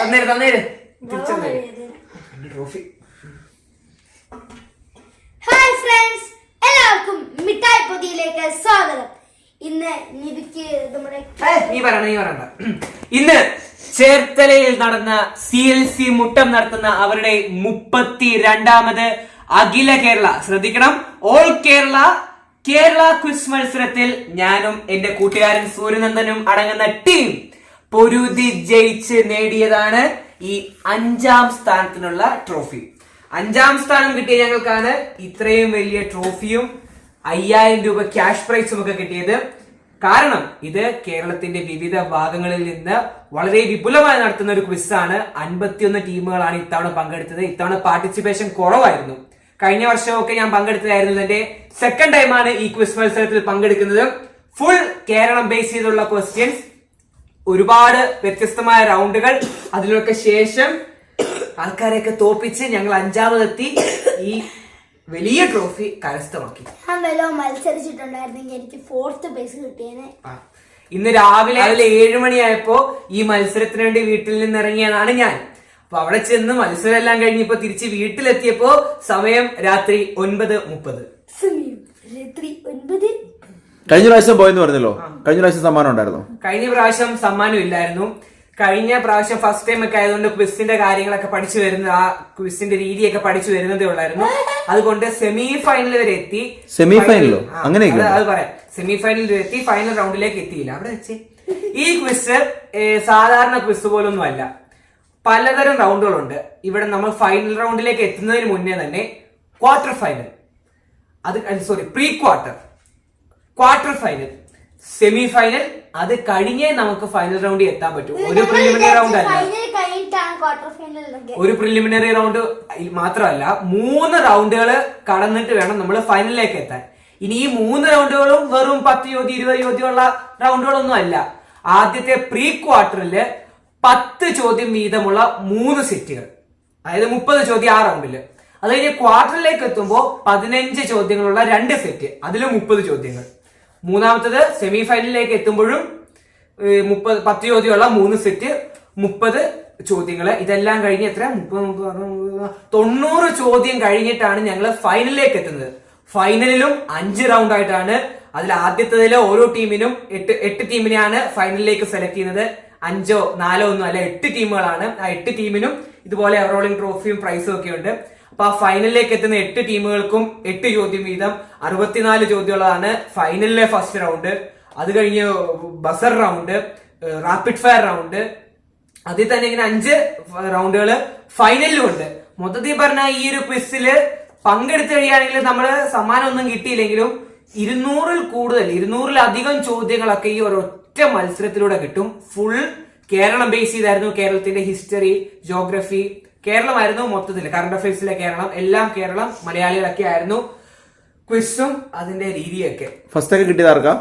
തന്നേര് തന്നേര്. Trophy. Hi friends എല്ലാവർക്കും മിഠായി പൊതിയിലേക്ക് സ്വാഗതം. ഇന്ന് നിധിക്ക് നമ്മുടെ നീ പറയണ നീ പറയണ്ട. ഇന്ന് ചേർത്തലയിൽ നടന്ന സി എൽ സി മുട്ടം നടത്തുന്ന അവരുടെ മുപ്പത്തി രണ്ടാമത് അഖില കേരള. ശ്രദ്ധിക്കണം. ഓൾ കേരള കേരള ക്വിസ് മത്സരത്തിൽ ഞാനും എന്റെ കൂട്ടുകാരൻ സൂര്യനന്ദനും അടങ്ങുന്ന ടീം പൊരുതി ജയിച്ച് നേടിയതാണ് ഈ അഞ്ചാം സ്ഥാനത്തിനുള്ള ട്രോഫി. അഞ്ചാം സ്ഥാനം കിട്ടിയ ഞങ്ങൾക്കാണ് ഇത്രയും വലിയ ട്രോഫിയും അയ്യായിരം രൂപ ക്യാഷ് പ്രൈസും ഒക്കെ കിട്ടിയത്. കാരണം ഇത് കേരളത്തിന്റെ വിവിധ ഭാഗങ്ങളിൽ നിന്ന് വളരെ വിപുലമായി നടത്തുന്ന ഒരു ക്വിസാണ്. അൻപത്തിയൊന്ന് ടീമുകളാണ് ഇത്തവണ പങ്കെടുത്തത്. ഇത്തവണ പാർട്ടിസിപ്പേഷൻ കുറവായിരുന്നു. കഴിഞ്ഞ വർഷമൊക്കെ ഞാൻ പങ്കെടുത്തതായിരുന്നു. എന്റെ സെക്കൻഡ് ടൈമാണ് ഈ ക്വിസ് മത്സരത്തിൽ പങ്കെടുക്കുന്നത്. ഫുൾ കേരളം ബേസ് ചെയ്തുള്ള ക്വസ്റ്റ്യൻസ് ഒരുപാട് വ്യത്യസ്തമായ റൗണ്ടുകൾ. അതിനൊക്കെ ശേഷം ആൾക്കാരെയൊക്കെ തോപ്പിച്ച് ഞങ്ങൾ അഞ്ചാമതെത്തി ഈ വലിയ ട്രോഫി കരസ്ഥമാക്കി. ഞാൻ വല്ലോ മത്സരിച്ചിട്ടുണ്ടായിരുന്നെങ്കിൽ എനിക്ക് ഫോർത്ത് പ്ലേസ് കിട്ടിയേനെ. ആ. ഇന്ന് രാവിലെ രാവിലെ ഏഴു മണിയായപ്പോ ഈ മത്സരത്തിന് വേണ്ടി വീട്ടിൽ നിന്ന് ഇറങ്ങിയതാണ് ഞാൻ. അപ്പൊ അവിടെ ചെന്ന് മത്സരം എല്ലാം ഇപ്പൊ തിരിച്ച് വീട്ടിലെത്തിയപ്പോ സമയം രാത്രി ഒൻപത് മുപ്പത്. സമയം രാത്രി ഒൻപത് കഴിഞ്ഞ പ്രാവശ്യം പോയെന്ന് പറഞ്ഞല്ലോ. കഴിഞ്ഞ പ്രാവശ്യം സമ്മാനം ഉണ്ടായിരുന്നു? കഴിഞ്ഞ പ്രാവശ്യം സമ്മാനം ഇല്ലായിരുന്നു. കഴിഞ്ഞ പ്രാവശ്യം ഫസ്റ്റ് ടൈം ഒക്കെ ആയതുകൊണ്ട് ക്വിസിന്റെ കാര്യങ്ങളൊക്കെ പഠിച്ചു വരുന്ന ആ ക്വിസിന്റെ രീതിയൊക്കെ പഠിച്ചു വരുന്നതേ ഉള്ളായിരുന്നു. അതുകൊണ്ട് സെമി ഫൈനൽ വരെ എത്തി. സെമി ഫൈനലോ അങ്ങനെ അത് പറയാം. സെമി ഫൈനൽ വരെ എത്തി ഫൈനൽ റൗണ്ടിലേക്ക് എത്തിയില്ല. അവിടെ വെച്ച്. ഈ ക്വിസ് സാധാരണ ക്വിസ് പോലൊന്നും അല്ല. പലതരം റൗണ്ടുകളുണ്ട് ഇവിടെ നമ്മൾ ഫൈനൽ റൗണ്ടിലേക്ക് എത്തുന്നതിന് മുന്നേ തന്നെ ക്വാർട്ടർ ഫൈനൽ അത് sorry pre quarter quarter final semi final അത് കഴിഞ്ഞേ നമുക്ക് ഫൈനൽ റൗണ്ടിൽ എത്താൻ പറ്റും. ഒരു പ്രിലിമിനറി റൗണ്ട് അല്ല. ഒരു പ്രിലിമിനറി റൗണ്ട് മാത്രമല്ല മൂന്ന് റൗണ്ടുകൾ കടന്നിട്ട് വേണം നമ്മൾ ഫൈനലിലേക്ക് എത്താൻ. ഇനി ഈ മൂന്ന് റൗണ്ടുകളും വെറും പത്ത് ചോദ്യം ഇരുപത് ചോദ്യമുള്ള റൗണ്ടുകളൊന്നും അല്ല. ആദ്യത്തെ പ്രീ ക്വാർട്ടറിൽ പത്ത് ചോദ്യം വീതമുള്ള മൂന്ന് സെറ്റുകൾ അതായത് മുപ്പത് ചോദ്യം ആ റൗണ്ടിൽ അത് കഴിഞ്ഞ് ക്വാർട്ടറിലേക്ക് എത്തുമ്പോൾ പതിനഞ്ച് ചോദ്യങ്ങളുള്ള രണ്ട് സെറ്റ് അതിലും മുപ്പത് ചോദ്യങ്ങൾ. മൂന്നാമത്തത് സെമി ഫൈനലിലേക്ക് എത്തുമ്പോഴും മുപ്പത് പത്ത് ചോദ്യമുള്ള മൂന്ന് സെറ്റ് മുപ്പത് ചോദ്യങ്ങൾ ഇതെല്ലാം കഴിഞ്ഞ് എത്ര മുപ്പത് തൊണ്ണൂറ് ചോദ്യം കഴിഞ്ഞിട്ടാണ് ഞങ്ങൾ ഫൈനലിലേക്ക് എത്തുന്നത്. ഫൈനലിലും അഞ്ച് റൗണ്ട് ആയിട്ടാണ്. അതിൽ ആദ്യത്തതിൽ ഓരോ ടീമിനും എട്ട് എട്ട് ടീമിനെയാണ് ഫൈനലിലേക്ക് സെലക്ട് ചെയ്യുന്നത്. അഞ്ചോ നാലോ ഒന്നും അല്ല എട്ട് ടീമുകളാണ് ആ എട്ട് ടീമിനും ഇതുപോലെ റോളിംഗ് ട്രോഫിയും പ്രൈസും ഒക്കെ ഉണ്ട്. അപ്പൊ ആ ഫൈനലിലേക്ക് എത്തുന്ന എട്ട് ടീമുകൾക്കും എട്ട് ചോദ്യം വീതം അറുപത്തിനാല് ചോദ്യമുള്ളതാണ് ഫൈനലിലെ ഫസ്റ്റ് റൗണ്ട് അത് കഴിഞ്ഞ് buzzer round rapid fire round അതിൽ തന്നെ ഇങ്ങനെ അഞ്ച് റൗണ്ടുകൾ ഫൈനലിലും ഉണ്ട്. മൊത്തത്തിൽ പറഞ്ഞ ഈ ഒരു ക്വിസിൽ പങ്കെടുത്തു കഴിയുകയാണെങ്കിൽ നമ്മൾ സമ്മാനമൊന്നും കിട്ടിയില്ലെങ്കിലും ഇരുന്നൂറിൽ കൂടുതൽ ഇരുന്നൂറിലധികം ചോദ്യങ്ങളൊക്കെ ഈ ഒരൊറ്റ മത്സരത്തിലൂടെ കിട്ടും. ഫുൾ കേരളം ബേസ് ചെയ്തായിരുന്നു കേരളത്തിന്റെ ഹിസ്റ്ററി ജോഗ്രഫി കേരളമായിരുന്നു മൊത്തത്തിൽ കറണ്ട് അഫയേഴ്സിലെ കേരളം എല്ലാം കേരളം മലയാളികളൊക്കെ ആയിരുന്നു. ക്വിസും അതിന്റെ രീതിയൊക്കെ. ഫസ്റ്റ് ഒക്കെ കിട്ടിയത് ആർക്കാ?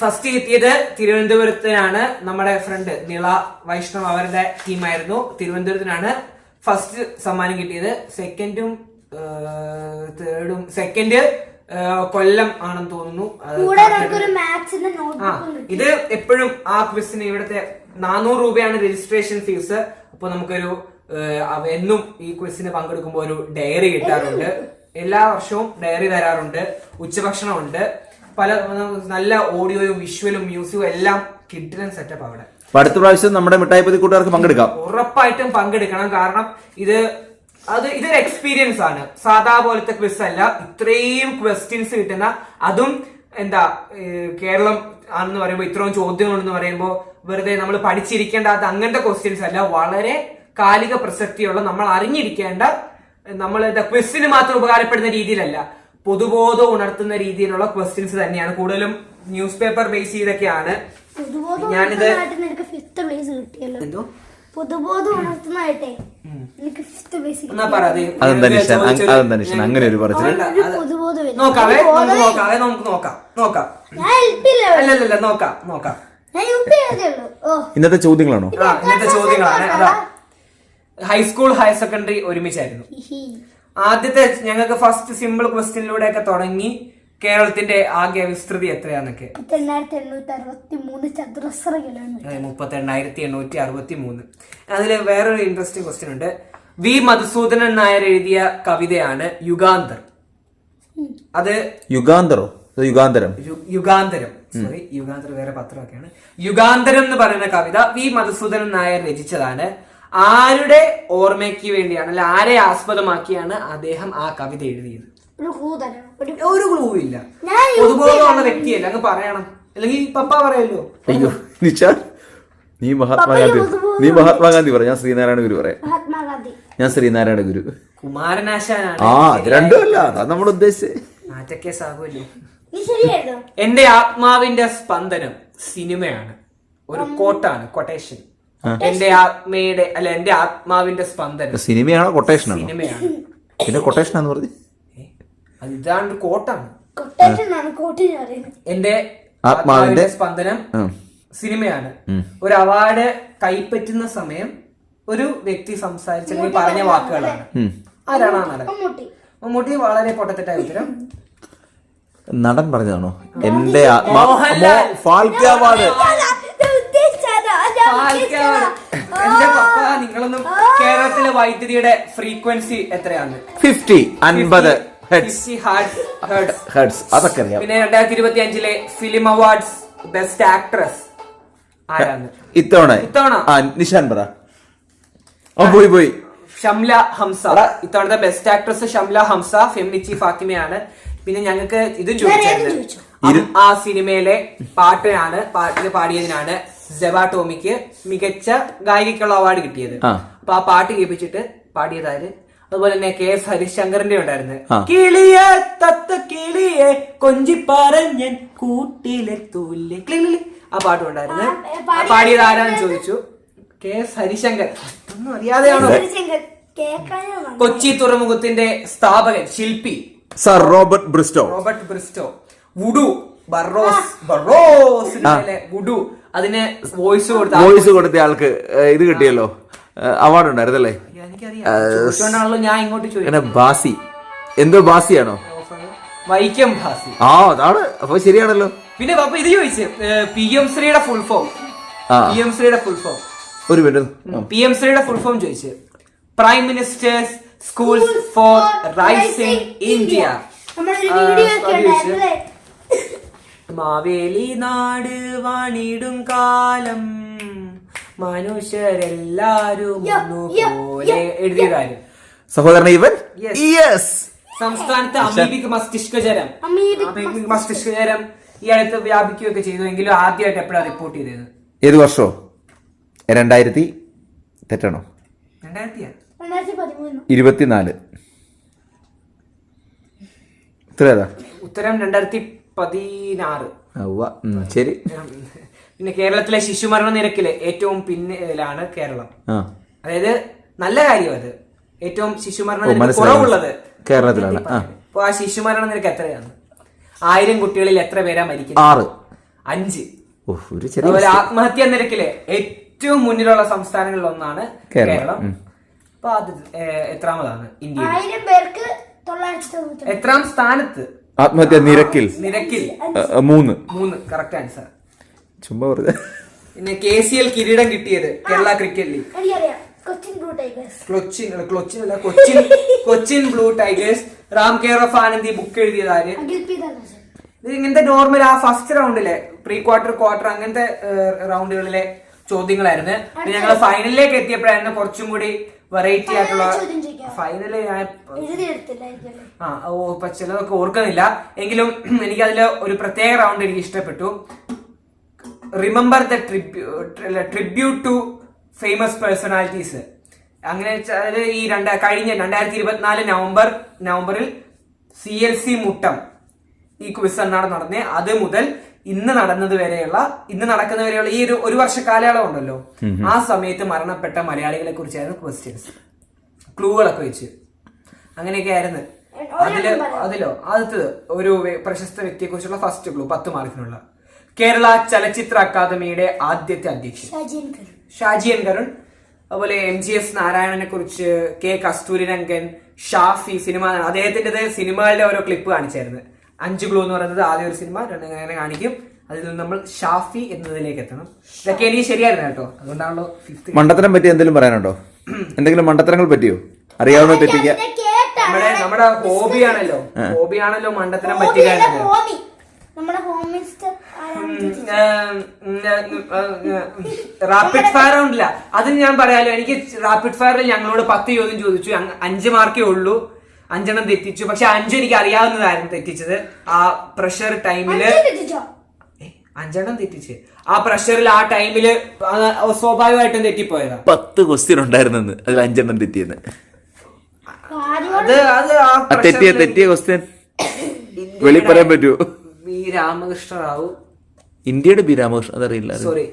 ഫസ്റ്റ് എത്തിയത് തിരുവനന്തപുരത്തിനാണ് നമ്മുടെ ഫ്രണ്ട് നിള വൈഷ്ണവ് അവരുടെ ടീമായിരുന്നു തിരുവനന്തപുരത്തിനാണ് ഫസ്റ്റ് സമ്മാനം കിട്ടിയത്. സെക്കൻഡും തേർഡും സെക്കൻഡ് കൊല്ലം ആണെന്ന് തോന്നുന്നു. ആ ഇത് എപ്പോഴും ആ ക്വിസിന് ഇവിടുത്തെ നാനൂറ് രൂപയാണ് രജിസ്ട്രേഷൻ ഫീസ് അപ്പൊ നമുക്കൊരു എന്നും ഈ ക്വിസിന് പങ്കെടുക്കുമ്പോൾ ഒരു ഡയറി കിട്ടാറുണ്ട്. എല്ലാ വർഷവും ഡയറി തരാറുണ്ട് ഉച്ചഭക്ഷണമുണ്ട്. പല നല്ല ഓഡിയോയും വിഷ്വലും മ്യൂസിക്കും എല്ലാം കിട്ടുന്ന സെറ്റപ്പ് അവിടെ. അടുത്ത പ്രാവശ്യം നമ്മുടെ മിഠായിപ്പതി കൂട്ടുകാർക്ക് പങ്കെടുക്കാം. ഉറപ്പായിട്ടും പങ്കെടുക്കണം. കാരണം ഇത് അത് ഇതൊരു എക്സ്പീരിയൻസ് ആണ്. സാധാ പോലത്തെ ക്വിസ് അല്ല. ഇത്രയും ക്വസ്റ്റ്യൻസ് കിട്ടുന്ന അതും എന്താ കേരളം ആണെന്ന് പറയുമ്പോൾ ഇത്രയും ചോദ്യങ്ങളെന്ന് പറയുമ്പോൾ വെറുതെ നമ്മൾ പഠിച്ചിരിക്കേണ്ടാത്ത അങ്ങനത്തെ ക്വസ്റ്റ്യൻസ് അല്ല. വളരെ കാലിക പ്രസക്തിയുള്ള നമ്മൾ അറിഞ്ഞിരിക്കേണ്ട നമ്മൾ ക്വസ്റ്റിന് മാത്രം ഉപകാരപ്പെടുന്ന രീതിയിലല്ല പൊതുബോധം ഉണർത്തുന്ന രീതിയിലുള്ള ക്വസ്റ്റ്യൻസ് തന്നെയാണ്. കൂടുതലും ന്യൂസ് പേപ്പർ ബേസ് ചെയ്തൊക്കെയാണ്. ഞാനിത് ഫിഫ്ത്ത് പ്ലേസ് കിട്ടിയല്ലോ. എന്തോ? അങ്ങനെ ഒരു. നോക്കാവേ നമുക്ക് നോക്കാവേ നമുക്ക് നോക്കാം നോക്കാം. അല്ലല്ലല്ല നോക്കാം നോക്കാം. ഇന്നത്തെ ചോദ്യങ്ങളാണോ? ആ ഇന്നത്തെ ചോദ്യങ്ങളാണ് അതാ. ഹൈസ്കൂൾ ഹയർ സെക്കൻഡറി ഒരുമിച്ചായിരുന്നു. ആദ്യത്തെ ഞങ്ങൾക്ക് ഫസ്റ്റ് സിമ്പിൾ ക്വസ്റ്റ്യനിലൂടെ ഒക്കെ തുടങ്ങി കേരളത്തിന്റെ ആകെ വിസ്തൃതി എത്രയാന്നൊക്കെ. മുപ്പത്തെണ്ണായിരത്തി എണ്ണൂറ്റി അറുപത്തി മൂന്ന് ചതുരശ്ര കിലോമീറ്റർ മുപ്പത്തി എണ്ണായിരത്തി എണ്ണൂറ്റി അറുപത്തി മൂന്ന് അതിൽ വേറൊരു ഇൻട്രസ്റ്റിംഗ് ക്വസ്റ്റ്യൻ ഉണ്ട്. വി. മധുസൂദനൻ നായർ എഴുതിയ കവിതയാണ് യുഗാന്തർ അത് യുഗാന്തറോ യുഗാന്തരം. യുഗാന്തരം. സോറി യുഗാന്തരം വേറെ പത്രമൊക്കെയാണ്. യുഗാന്തരം എന്ന് പറയുന്ന കവിത വി. മധുസൂദനൻ നായർ രചിച്ചതാണ്. ആരുടെ ഓർമ്മയ്ക്ക് വേണ്ടിയാണ് അല്ല ആരെ ആസ്പദമാക്കിയാണ് അദ്ദേഹം ആ കവിത എഴുതിയത്? ഒരു ക്ലൂ ഇല്ല. പൊതുബോധമുള്ള വ്യക്തിയല്ല അങ്ങ് പറയണം. അല്ലെങ്കിൽ പപ്പ പറയല്ലോ. അയ്യോ നിച്ച നീ മഹാത്മാഗാന്ധി നീ മഹാത്മാഗാന്ധി പറ ഞാൻ ശ്രീനാരായണ ഗുരു പറയാം. മഹാത്മാഗാന്ധി ഞാൻ ശ്രീനാരായണ ഗുരു. കുമാരനാശാനാണ്. ആ അത് രണ്ടും അല്ല അതാ നമ്മൾ ഉദ്ദേശിച്ചത് എന്റെ ആത്മാവിന്റെ സ്പന്ദനം സിനിമയാണ്. ഒരു കോട്ടാണ് കൊട്ടേഷൻ എന്റെ ആത്മയുടെ അല്ല എന്റെ ആത്മാവിന്റെ സ്പന്ദനം. സിനിമയാണോ കൊട്ടേഷനാണോ സിനിമയാണ്. പിന്നെ കൊട്ടേഷനാന്ന് പറഞ്ഞു. ഇതാണ് അത് കോട്ടാണ് കൊട്ടേഷൻ ആണ്. കോട്ടിന് പറയുന്നത് എന്റെ ആത്മാവിന്റെ- സ്പന്ദനം സിനിമയാണ്. ഒരു അവാർഡ് കൈപ്പറ്റുന്ന സമയം ഒരു വ്യക്തി സംസാരിച്ച പറഞ്ഞ വാക്കുകളാണ്. ആരാണ് ആ നടൻ? മമ്മൂട്ടി മമ്മൂട്ടി വളരെ പൊട്ടത്തെട്ടായ ഉത്തരം. നടൻ പറഞ്ഞതാണോ? എന്റെ ആത്മാ. ഫാൽക്കെ അവാർഡ്. എന്റെ പപ്പ നിങ്ങളൊന്നും കേരളത്തിലെ വൈദ്യുതിയുടെ ഫ്രീക്വൻസി എത്രയാണ്? ഫിഫ്റ്റി അൻപത് ഹെഡ്സ് 50 hertz, hertz. ഹെഡ്സ് അതൊക്കെ അറിയാം. പിന്നെ രണ്ടായിരത്തി ഇരുപത്തി അഞ്ചിലെ ഫിലിം അവാർഡ്സ് ബെസ്റ്റ് ആക്ട്രസ് ആരാണ്? ഇത്തവണ. ഇത്തവണ? ആ നിഷാൻ പറ. ഓ പോയി പോയി. ഷംല ഹംസ. ഇത്തവണത്തെ ബെസ്റ്റ് ആക്ട്രസ് ഷംല ഹംസ ഫെമിനിച്ചി ഫാത്തിമയാണ് പിന്നെ ഞങ്ങൾക്ക് ഇത് ചോദിച്ചായിരുന്നു ആ സിനിമയിലെ പാട്ടിനാണ് പാട്ടിൽ പാടിയതിനാണ് ജബ ടോമിക്ക് മികച്ച ഗായികയ്ക്കുള്ള അവാർഡ് കിട്ടിയത്. അപ്പൊ ആ പാട്ട് കേൾപ്പിച്ചിട്ട് പാടിയതാര്? അതുപോലെ തന്നെ കെ എസ് ഹരിശങ്കറിന്റെ ഉണ്ടായിരുന്നു. ആ. കിളിയെ തത്ത കിളിയെ കൊഞ്ചി പറഞ്ഞൻ കൂട്ടിലെ തൂല്ലേ. കിളി. ആ പാട്ടും ഉണ്ടായിരുന്നു. പാടിയത് ആരാന്ന് ചോദിച്ചു. K S Harishankar. ഒന്നും അറിയാതെയാണോ? കേക്കാനോ കൊച്ചി തുറമുഖത്തിന്റെ സ്ഥാപകൻ ശില്പി. Sir Robert Bristow. Robert Bristow. Voodoo. Barroz. Barroz voodoo. അതിന് വോയിസ് കൊടുത്ത വോയിസ് കൊടുത്ത ആൾക്ക് ഇത് കിട്ടിയല്ലോ. അവാർഡ് ഉണ്ടായിരുന്നല്ലേ ഞാൻ ഇങ്ങോട്ട് ബാസി. എന്തോ ബാസിയാണോ? വൈക്കം ഭാസി ആ അതാണ്. അപ്പൊ ശരിയാണല്ലോ. പിന്നെ പപ്പ ഇത് ചോദിച്ചു. പി എം ശ്രീയുടെ ഫുൾ ഫോം പി എം ശ്രീയുടെ ഫുൾ ഫോം ഒരു മിനിറ്റ്. പി എം ശ്രീയുടെ ഫുൾ ഫോം ചോദിച്ചു. Prime minister's schools for rising India Maveli നാട് വാണിടും കാലം. മനുഷ്യരെല്ലാരും ഒന്നുപോലെ എഴുതിയ കാര്യം. സഹോദരൻ ഇവൻ. യെസ്. സംസ്ഥാനത്ത് അമീബിക് മസ്തിഷ്കജരം അമീബിക് മസ്തിഷ്കജരം ഈ അടുത്ത് വ്യാപിക്കുകയൊക്കെ ചെയ്തു എങ്കിലും ആദ്യമായിട്ട് എപ്പോഴാണ് റിപ്പോർട്ട് ചെയ്തത്? ഏത് വർഷോ? രണ്ടായിരത്തി തെറ്റാണോ? ഇരുപത്തിനാല്. ഉത്തരം രണ്ടായിരത്തി പതിനാറ്. ശരി. പിന്നെ കേരളത്തിലെ ശിശുമരണ നിരക്കിൽ ഏറ്റവും പിന്നിലാണ് കേരളം. ആ. അതായത് നല്ല കാര്യം അത് ഏറ്റവും ശിശുമരണ നിരക്ക് കുറവുള്ളത് കേരളത്തിലാണ്. അപ്പൊ ആ ശിശുമരണ നിരക്ക് എത്രയാണ്? ആയിരം കുട്ടികളിൽ എത്ര പേരാ മരിക്കുന്നത്? ആറ്. അഞ്ച്. ഓ ഒരു ചെറിയ അതുപോലെ ആത്മഹത്യാ നിരക്കിൽ ഏറ്റവും മുന്നിലുള്ള സംസ്ഥാനങ്ങളിൽ ഒന്നാണ് കേരളം. അപ്പൊ അത് എത്രാമതാണ്? ഇന്ത്യ എത്രാം സ്ഥാനത്ത്? ആത്മഹത്യ നിരക്കിൽ. നിരക്കിൽ. മൂന്ന്. മൂന്ന്. കറക്റ്റ് ആൻസർ ചുമ്മാ പറഞ്ഞ പിന്നെ കെ സി എൽ കിരീടം കിട്ടിയത് Kerala cricket league. Cochin Cochin blue tigers. ക്ലൊച്ചിൻ അല്ല, അല്ല Cochin Cochin blue tigers. Ram care of Anandi book എഴുതിയതാര് ആര്? ഇത് ഇങ്ങനത്തെ നോർമൽ ആ ഫസ്റ്റ് റൗണ്ടിലെ പ്രീ ക്വാർട്ടർ ക്വാർട്ടർ അങ്ങനത്തെ റൗണ്ടുകളിലെ ചോദ്യങ്ങളായിരുന്നു. ഞങ്ങൾ ഫൈനലിലേക്ക് എത്തിയപ്പോഴായിരുന്നു കുറച്ചും കൂടി വെറൈറ്റി ആയിട്ടുള്ള ഫൈനൽ ഞാൻ ആ ഓ ചിലതൊക്കെ ഓർക്കുന്നില്ല. എങ്കിലും എനിക്ക് അതിൽ ഒരു പ്രത്യേക റൗണ്ട് എനിക്ക് ഇഷ്ടപ്പെട്ടു. Remember the tribute to famous personalities അങ്ങനെ വെച്ചാൽ ഈ രണ്ട കഴിഞ്ഞ രണ്ടായിരത്തി ഇരുപത്തിനാല് നവംബർ നവംബറിൽ സി എൽ സി മുട്ടം ഈ ക്വിസ് എന്നാണ് നടന്നത് അത് മുതൽ ഇന്ന് നടന്നത് വരെയുള്ള ഇന്ന് നടക്കുന്ന വരെയുള്ള ഈ ഒരു ഒരു വർഷ കാലയളവ് ഉണ്ടല്ലോ. ആ സമയത്ത് മരണപ്പെട്ട മലയാളികളെ കുറിച്ചായിരുന്നു ക്വസ്റ്റ്യൻസ് ക്ലൂകളൊക്കെ വെച്ച്. അങ്ങനെയൊക്കെ ആയിരുന്നു. അതിൽ അതിലോ? ആദ്യത്തത് ഒരു പ്രശസ്ത വ്യക്തിയെ കുറിച്ചുള്ള ഫസ്റ്റ് ക്ലൂ പത്ത് മാർക്കിനുള്ള കേരള ചലച്ചിത്ര അക്കാദമിയുടെ ആദ്യത്തെ അധ്യക്ഷൻ. ഷാജിയൻ കരുൺ. അതുപോലെ എം ജി എസ് നാരായണനെ കുറിച്ച് കെ കസ്തൂരിരംഗൻ ഷാഫി സിനിമ അദ്ദേഹത്തിന്റെ സിനിമകളുടെ ഓരോ ക്ലിപ്പ് കാണിച്ചായിരുന്നു. അഞ്ച് ഗ്ലോ എന്ന് പറയുന്നത് ആദ്യ ഒരു സിനിമ രണ്ട് അങ്ങനെ കാണിക്കും. അതിൽ നിന്ന് നമ്മൾ ഷാഫി എന്നതിലേക്ക് എത്തണം. ഇതൊക്കെ എനിക്ക് ശരിയായിരുന്നു കേട്ടോ. അതുകൊണ്ടാണല്ലോ ഫിഫ്ത്ത് മണ്ടത്തരം പറ്റി എന്തെങ്കിലും പറയാനുണ്ടോ? എന്തെങ്കിലും മണ്ടത്തരങ്ങൾ പറ്റിയോ? അറിയാവുന്ന തെറ്റിക്ക ഇതിനെ കേട്ടാണ്. നമ്മുടെ നമ്മുടെ ഹോബിയാണല്ലോ ഹോബിയാണല്ലോ മണ്ടത്തരം പറ്റുക ഹോമി നമ്മുടെ ഹോം മിനിസ്റ്റർ റാപ്പിഡ് ഫയർ ഉണ്ടല്ല. അത് ഞാൻ പറയാലോ എനിക്ക് റാപ്പിഡ് ഫയറിൽ ഞങ്ങളോട് പത്ത് ചോദ്യം ചോദിച്ചു. അഞ്ച് മാർക്കേ ഉള്ളൂ. അഞ്ചെണ്ണം തെറ്റിച്ചു. പക്ഷെ അഞ്ചു എനിക്ക് അറിയാവുന്നതായിരുന്നു തെറ്റിച്ചത് ആ പ്രഷർ ടൈമിൽ അഞ്ചെണ്ണം തെറ്റിച്ച്. ആ പ്രഷറിൽ ആ ടൈമിൽ സ്വാഭാവികമായിട്ടും തെറ്റിപ്പോയതാ. പത്ത് ക്വസ്റ്റ്യൻ ഉണ്ടായിരുന്നെന്ന്. അതിൽ അഞ്ചെണ്ണം തെറ്റിയെന്ന്. അത് അത് ആ തെറ്റിയ തെറ്റിയ ക്വസ്റ്റ്യൻ വെളി പറയാൻ പറ്റുമോ ബി രാമകൃഷ്ണ റാവു ഇന്ത്യയുടെ ബി രാമകൃഷ്ണൻ അതറിയില്ല സോറി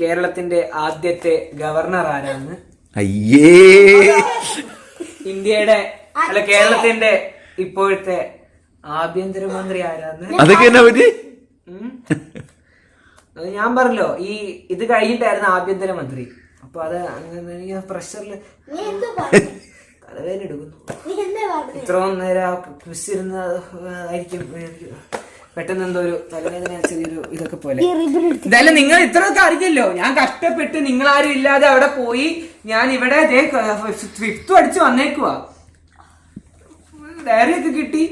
കേരളത്തിന്റെ ആദ്യത്തെ ഗവർണർ ആരാണ്? അയ്യേ. ഇന്ത്യയുടെ അല്ല കേരളത്തിന്റെ ഇപ്പോഴത്തെ ആഭ്യന്തരമന്ത്രി ആരാന്ന്? അതൊക്കെ എന്നാ പറ്റി? അത് ഞാൻ പറഞ്ഞല്ലോ ഈ ഇത് കഴിഞ്ഞിട്ടായിരുന്നു ആഭ്യന്തരമന്ത്രി. അപ്പൊ അത് അങ്ങനെ പ്രഷറിൽ നീ എന്ത് പറഞ്ഞു? തലവേദന എടുക്കുന്നു. നീ എന്താ പറഞ്ഞു? ഇത്രയും നേരം ക്വിസ് ഇരുന്ന് ആയിരിക്കും എനിക്ക് പെട്ടെന്ന് എന്തോ ഒരു തലവേദന ചെറിയൊരു ഇതൊക്കെ പോലെ. എന്തായാലും നിങ്ങൾ ഇത്രയൊക്കെ അറിഞ്ഞല്ലോ. ഞാൻ കഷ്ടപ്പെട്ട് നിങ്ങളാരും ഇല്ലാതെ അവിടെ പോയി ഞാൻ ഇവിടെ ഫിഫ്ത്തും അടിച്ച് വന്നേക്കുവാ. ഡയറി ഒക്കെ കിട്ടി.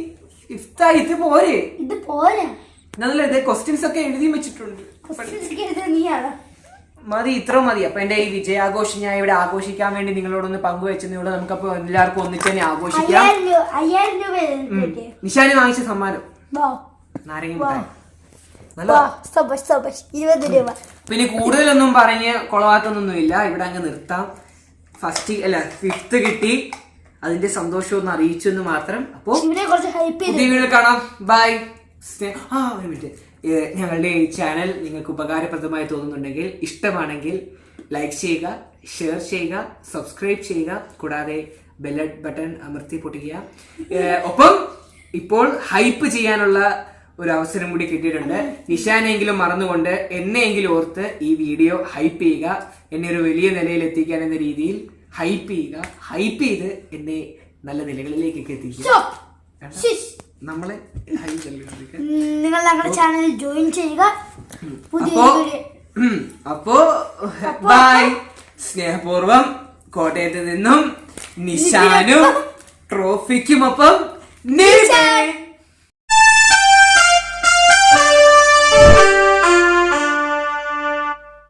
ഫിഫ്ത്ത് ഇത് പോരെ. ഇത് പോരെ. നല്ല ക്വസ്റ്റ്യൻസ് ഒക്കെ എഴുതി വെച്ചിട്ടുണ്ട്. മതി ഇത്ര മതി. അപ്പൊ എന്റെ ഈ വിജയാഘോഷം ഞാൻ ഇവിടെ ആഘോഷിക്കാൻ വേണ്ടി നിങ്ങളോടൊന്ന് പങ്കുവെച്ചതിനോട് നമുക്കപ്പോ എല്ലാവർക്കും ഒന്നിച്ച് തന്നെ ആഘോഷിക്കാം. നിശാന് വാങ്ങിച്ച സമ്മാനം. നാരങ്ങ പിന്നെ കൂടുതലൊന്നും പറഞ്ഞ് കൊളവാക്കുന്നൊന്നുമില്ല. ഇവിടെ അങ്ങ് നിർത്താം. ഫസ്റ്റ് അല്ല ഫിഫ്ത്ത് കിട്ടി. അതിന്റെ സന്തോഷം ഒന്ന് അറിയിച്ചു എന്ന് മാത്രം. അപ്പോ ഇവരെ കുറച്ച് ഹൈപ്പ് ചെയ്ത്. പുതിയ വീഡിയോ കാണാം. ബൈ ആ ഒരു മിനിറ്റ് ഞങ്ങളുടെ ഈ ചാനൽ നിങ്ങൾക്ക് ഉപകാരപ്രദമായി തോന്നുന്നുണ്ടെങ്കിൽ ഇഷ്ടമാണെങ്കിൽ ലൈക്ക് ചെയ്യുക ഷെയർ ചെയ്യുക സബ്സ്ക്രൈബ് ചെയ്യുക കൂടാതെ ബെൽ ബട്ടൺ അമർത്തി പൊട്ടിക്കുക. ഒപ്പം ഇപ്പോൾ ഹൈപ്പ് ചെയ്യാനുള്ള ഒരു അവസരം കൂടി കിട്ടിയിട്ടുണ്ട്. നിഷാനെങ്കിലും മറന്നുകൊണ്ട് എന്നെയെങ്കിലും ഓർത്ത് ഈ വീഡിയോ ഹൈപ്പ് ചെയ്യുക. എന്നെ ഒരു വലിയ നിലയിൽ എത്തിക്കാൻ എന്ന രീതിയിൽ ഹൈപ്പ് ചെയ്യുക. ഹൈപ്പ് ചെയ്ത് എന്നെ നല്ല നിലകളിലേക്കൊക്കെ എത്തിക്കുക. നമ്മളെ? നിങ്ങൾ ഞങ്ങളുടെ ചാനൽ ജോയിൻ ചെയ്യുക. പുതിയ അപ്പോ ബൈ സ്നേഹപൂർവം കോട്ടയത്ത് നിന്നും നിശാനും ട്രോഫിക്കുമൊപ്പം നിഷാൻ.